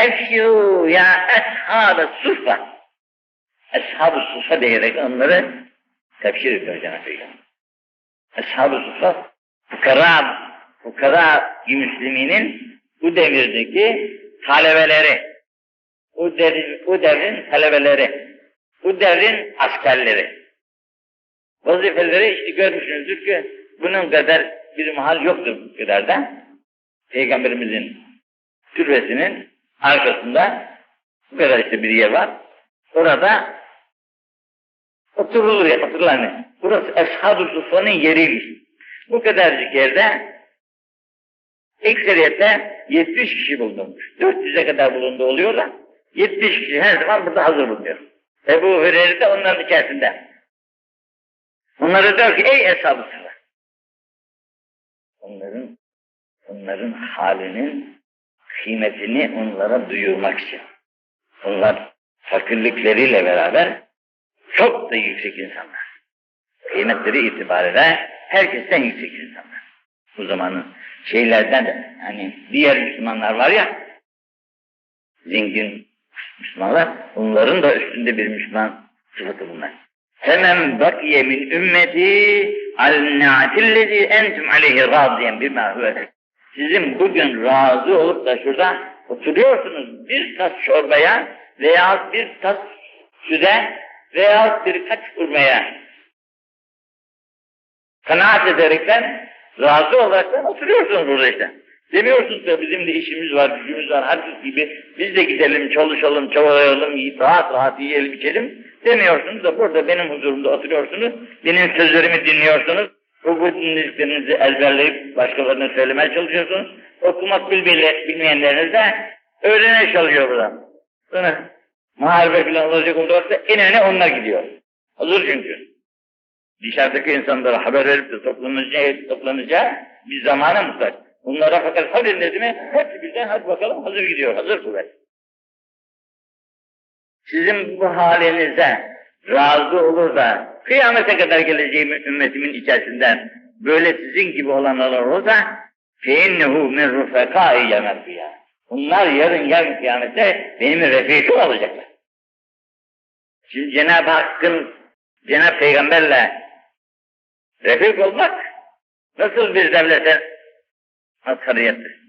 Efşiru ya eshab-ı suffa. Eshab-ı suffa diyerek onları tefsir ediyor Cenab-ı Peygamber. Eshab-ı suffa fukara, fukara müsliminin bu devirdeki talebeleri, o, devir, o devrin talebeleri, bu devrin askerleri. Vazifeleri işte görmüşsünüzdür ki bunun kadar bir mahal yoktur bu kadar da. Peygamberimizin türbesinin arkasında bu kadar işte bir yer var. Orada oturulur ya, hani. Burası Eshab-ı Suffa'nın yeriymiş. Bu kadarcık yerde ekseriyette 70 kişi bulunmuş. 400'e kadar bulundu oluyor da 70 kişi her zaman burada hazır bulunuyor. Ebu Hureyre de onların içerisinde. Onlara diyor ki ey Eshab-ı Suffa. Onların, onların halinin kıymetini onlara duyurmak için. Onlar fakirlikleriyle beraber çok da yüksek insanlar. Kıymetleri itibariyle herkesten yüksek insanlar. Bu zamanın şeylerden de hani diğer Müslümanlar var ya zengin Müslümanlar onların da üstünde bir Müslüman sıfatı bunlar. Hemen bakiye min ümmeti al-na'tillezi entum aleyhi radiyen bima huve. Sizin bugün razı olup da şurada oturuyorsunuz bir tas çorbaya veya bir tas süde veya birkaç hurmaya kanaat ederekten razı olaraktan oturuyorsunuz burada işte. Demiyorsunuz da bizim de işimiz var, gücümüz var, herkes gibi biz de gidelim, çalışalım, çabalayalım, rahat rahat yiyelim, içelim. Demiyorsunuz da burada benim huzurumda oturuyorsunuz, benim sözlerimi dinliyorsunuz. Bu dinlediklerinizi ezberleyip başkalarına söylemeye çalışıyorsunuz. Okumak bilmeyle, bilmeyenleriniz de öğrenmeye çalışıyor burada. Sonra muharebe falan olacak olursa en öne onlar gidiyor. Hazır çünkü. Dışarıdaki insanlara haber verip de toplanacağı, toplanacağı bir zamana muhtaç. Bunlara fakat sabır dedi mi hepsi birden hadi bakalım hazır gidiyor, hazır kuvvet. Sizin bu halinize razı olur da kıyamete kadar geleceğim ümmetimin içerisinden böyle sizin gibi olanlar olursa فَاِنَّهُ مِنْ رُفَقَاءِ يَمَرْقِيَا Bunlar yarın yarın kıyamette benim refikim olacaklar. Şimdi Cenab-ı Hakk'ın Cenab-ı Peygamberle refik olmak nasıl bir devlete asgariyettir?